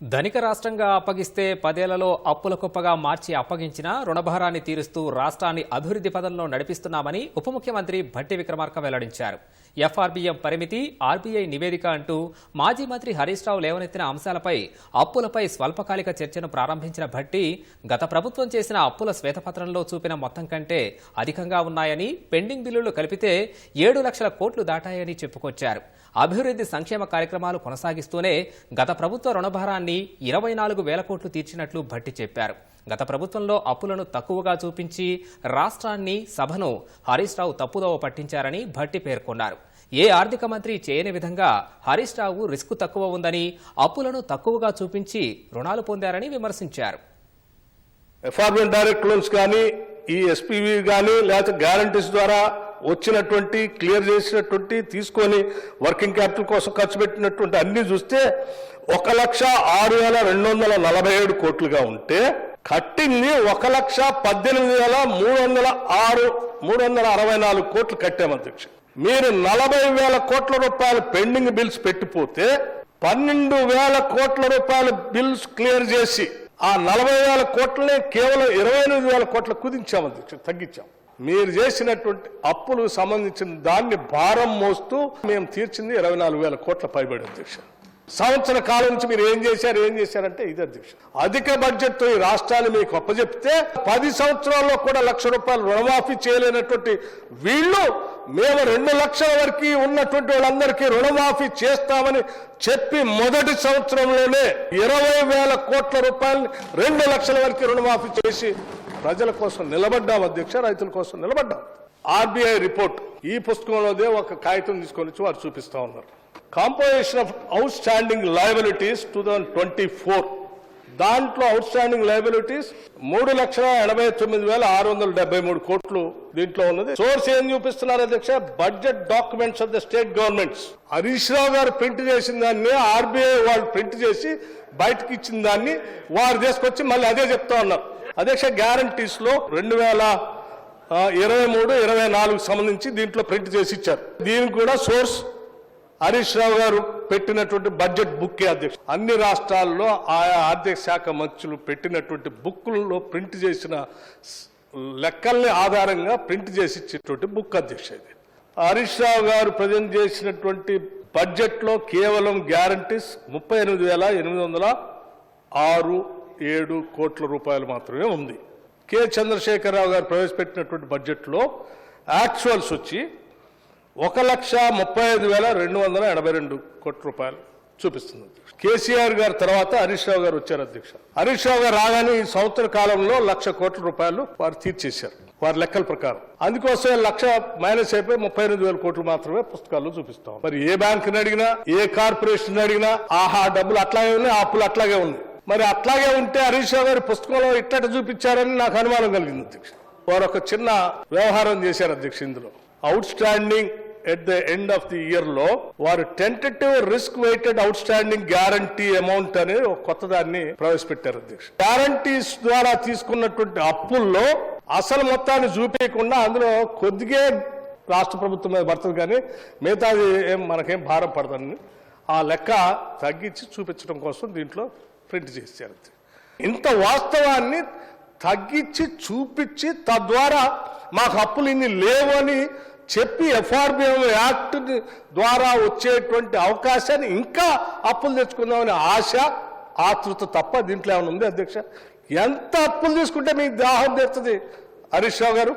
ధనిక రాష్ట్రంగా అప్పగిస్తే పదేళ్ళలో అప్పుల కుప్పగా మార్చి అప్పగించిన రుణభారాన్ని తీరుస్తూ రాష్ట్రాన్ని అభివృద్ధి పదంలో నడిపిస్తున్నామని ఉప ముఖ్యమంత్రి భట్టి విక్రమార్క వెల్లడించారు. ఎఫ్ఆర్బీఎం పరిమితి ఆర్బీఐ నివేదిక అంటూ మాజీ మంత్రి హరీష్ రావు లేవనెత్తిన అంశాలపై అప్పులపై స్వల్పకాలిక చర్చను ప్రారంభించిన భట్టి గత ప్రభుత్వం చేసిన అప్పుల శ్వేతపత్రంలో చూపిన మొత్తం కంటే అధికంగా ఉన్నాయని పెండింగ్ బిల్లులు కలిపితే ఏడు లక్షల కోట్లు దాటాయని చెప్పుకొచ్చారు. అభివృద్ధి సంక్షేమ కార్యక్రమాలు కొనసాగిస్తూనే గత ప్రభుత్వ రుణభారాన్ని ఇరవై నాలుగు వేల కోట్లు తీర్చినట్లు భట్టి చెప్పారు. గత ప్రభుత్వంలో అప్పులను తక్కువగా చూపించి రాష్ట్రాన్ని సభను హరీష్ రావు తప్పుదోవ పట్టించారని భట్టి పేర్కొన్నారు. ఏ ఆర్థిక మంత్రి చేయని విధంగా హరీష్ రావు రిస్క్ తక్కువ ఉందని అప్పులను తక్కువగా చూపించి రుణాలు పొందారని విమర్శించారు. ఎఫ్ఆర్మెంట్ డైరెక్ట్ లోన్స్ కానీ ఈ ఎస్పీవి కానీ లేకపోతే గ్యారంటీస్ ద్వారా వచ్చినటువంటి క్లియర్ చేసినటువంటి తీసుకొని వర్కింగ్ క్యాపిటల్ కోసం ఖర్చు పెట్టినటువంటి అన్ని చూస్తే ఒక లక్ష ఆరు వేల రెండు వందల నలభై ఏడు కోట్లుగా ఉంటే కట్టింది ఒక లక్ష పద్దెనిమిది వేల మూడు వందల ఆరు మూడు వందల అరవై నాలుగు కోట్లు కట్టాము అధ్యక్ష. మీరు నలభై వేల కోట్ల రూపాయలు పెండింగ్ బిల్స్ పెట్టిపోతే పన్నెండు వేల కోట్ల రూపాయల బిల్స్ క్లియర్ చేసి ఆ నలభై వేల కోట్లనే కేవలం ఇరవై ఎనిమిది వేల కోట్ల కుదించాం అధ్యక్ష తగ్గించాం. మీరు చేసినటువంటి అప్పులు సంబంధించిన దాన్ని భారం మోస్తూ మేము తీర్చింది ఇరవై నాలుగు వేల కోట్ల పైబడి అధ్యక్ష. సంవత్సర కాలం నుంచి మీరు ఏం చేశారు ఏం చేశారంటే ఇది అధ్యక్ష. అధిక బడ్జెట్తో ఈ రాష్ట్రాలు మీకు అప్పజెప్తే పది సంవత్సరాల్లో కూడా లక్ష రూపాయలు రుణమాఫీ చేయలేనటువంటి వీళ్ళు మేము రెండు లక్షల వరకు ఉన్నటువంటి వాళ్ళందరికీ రుణమాఫీ చేస్తామని చెప్పి మొదటి సంవత్సరంలోనే ఇరవై వేల కోట్ల రూపాయలని రెండు లక్షల వరకు రుణమాఫీ చేసి ప్రజల కోసం నిలబడ్డాం అధ్యక్ష రైతుల కోసం నిలబడ్డాం. ఆర్బీఐ రిపోర్ట్ ఈ పుస్తకంలోదే ఒక కాగితం తీసుకొని వచ్చి వారు చూపిస్తా ఉన్నారు. Composition of outstanding liabilities two thousand twenty four దాంట్లో అవుట్ స్టాండింగ్ లయబిలిటీస్ మూడు లక్షల ఎనభై తొమ్మిది వేల ఆరు వందల డెబ్బై మూడు కోట్లు దీంట్లో ఉన్నది. సోర్స్ ఏం చూపిస్తున్నారు అధ్యక్ష? Budget documents of the state governments Harish Rao గారు ప్రింట్ చేసిన దాన్ని ఆర్బీఐ వాళ్ళు ప్రింట్ చేసి బయటకి ఇచ్చిన దాన్ని వారు తీసుకొచ్చి మళ్ళీ అదే చెప్తా ఉన్నారు. అధ్యక్ష గ్యారంటీస్లో రెండు వేల ఇరవై మూడు ఇరవై నాలుగు సంబంధించి దీంట్లో ప్రింట్ చేసి ఇచ్చారు. దీనికి కూడా సోర్స్ హరీష్ రావు గారు పెట్టినటువంటి బడ్జెట్ బుక్ అధ్యక్ష. అన్ని రాష్ట్రాల్లో ఆయా ఆర్థిక శాఖ మంత్రులు పెట్టినటువంటి బుక్కుల్లో ప్రింట్ చేసిన లెక్కల్ని ఆధారంగా ప్రింట్ చేసి ఇచ్చేటువంటి బుక్ అధ్యక్ష ఇది. హరీష్ రావు గారు ప్రజెంట్ చేసినటువంటి బడ్జెట్లో కేవలం గ్యారంటీస్ ముప్పై ఎనిమిది వేల ఎనిమిది వందల ఆరు ఏడు కోట్ల రూపాయలు మాత్రమే ఉంది. కె చంద్రశేఖరరావు గారు ప్రవేశపెట్టినటువంటి బడ్జెట్లో యాక్చువల్స్ వచ్చి ఒక లక్ష ముప్పై ఐదు వేల రెండు వందల ఎనభై రెండు కోట్ల రూపాయలు చూపిస్తుంది కేసీఆర్ గారు తర్వాత హరీష్ రావు గారు వచ్చారు అధ్యక్ష. హరీష్ రావు గారు రాగానే ఈ సంవత్సర కాలంలో లక్ష కోట్ల రూపాయలు వారు తీర్చేశారు వారి లెక్కల ప్రకారం. అందుకోసం లక్ష మైనస్ అయిపోయి ముప్పై ఎనిమిది వేల కోట్లు మాత్రమే పుస్తకాల్లో చూపిస్తాం. మరి ఏ బ్యాంక్ అడిగినా ఏ కార్పొరేషన్ అడిగినా ఆహా డబ్బులు అట్లాగే ఉన్నాయి ఆ అప్పులు అట్లాగే ఉంది మరి అట్లాగే ఉంటే హరీష్ రావు గారి పుస్తకంలో ఇట్టట చూపించారని నాకు అనుమానం కలిగింది అధ్యక్ష. వారు ఒక చిన్న వ్యవహారం చేశారు అధ్యక్ష ఇందులో. Outstanding at the end of the ఇయర్లో వారు tentative risk weighted outstanding guarantee amount అనే ఒక కొత్త దాన్ని ప్రవేశపెట్టారు అధ్యక్ష. గ్యారంటీస్ ద్వారా తీసుకున్నటువంటి అప్పుల్లో అసలు మొత్తాన్ని చూపించకుండా అందులో కొద్దిగే రాష్ట్ర ప్రభుత్వం మీద పడుతుంది కానీ మిగతాది ఏం మనకేం భారం పడదని ఆ లెక్క తగ్గించి చూపించడం కోసం దీంట్లో ప్రింట్ చేశారు ఇంత వాస్తవాన్ని తగ్గించి చూపించి తద్వారా మాకు అప్పులు ఇన్ని లేవు అని చెప్పి ఎఫ్ఆర్బిఎం యాక్ట్ ద్వారా వచ్చేటువంటి అవకాశాన్ని ఇంకా అప్పులు తెచ్చుకుందామనే ఆశ ఆతృత తప్ప దీంట్లో ఏమైనా ఉంది అధ్యక్ష? ఎంత అప్పులు తీసుకుంటే మీకు దాహం తెస్తుంది హరీష్ రావు గారు?